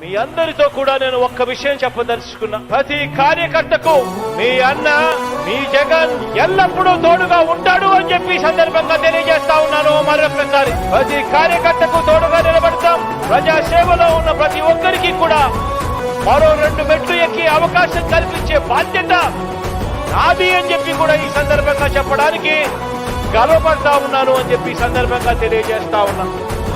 మీ అందరితో కూడా నేను ఒక్క విషయం చెప్పదలుచుకున్నా. ప్రతి కార్యకర్తకు మీ అన్న మీ జగన్ ఎల్లప్పుడూ తోడుగా ఉంటాడు అని చెప్పి సందర్భంగా తెలియజేస్తా ఉన్నాను. మరొకసారి ప్రతి కార్యకర్తకు తోడుగా నిలబడతాం. ప్రజా సేవలో ఉన్న ప్రతి ఒక్కరికి కూడా మరో రెండు మెట్లు ఎక్కి అవకాశం కల్పించే బాధ్యత నాది అని చెప్పి కూడా ఈ సందర్భంగా చెప్పడానికి గర్వపడతా ఉన్నాను అని చెప్పి సందర్భంగా తెలియజేస్తా ఉన్నాను.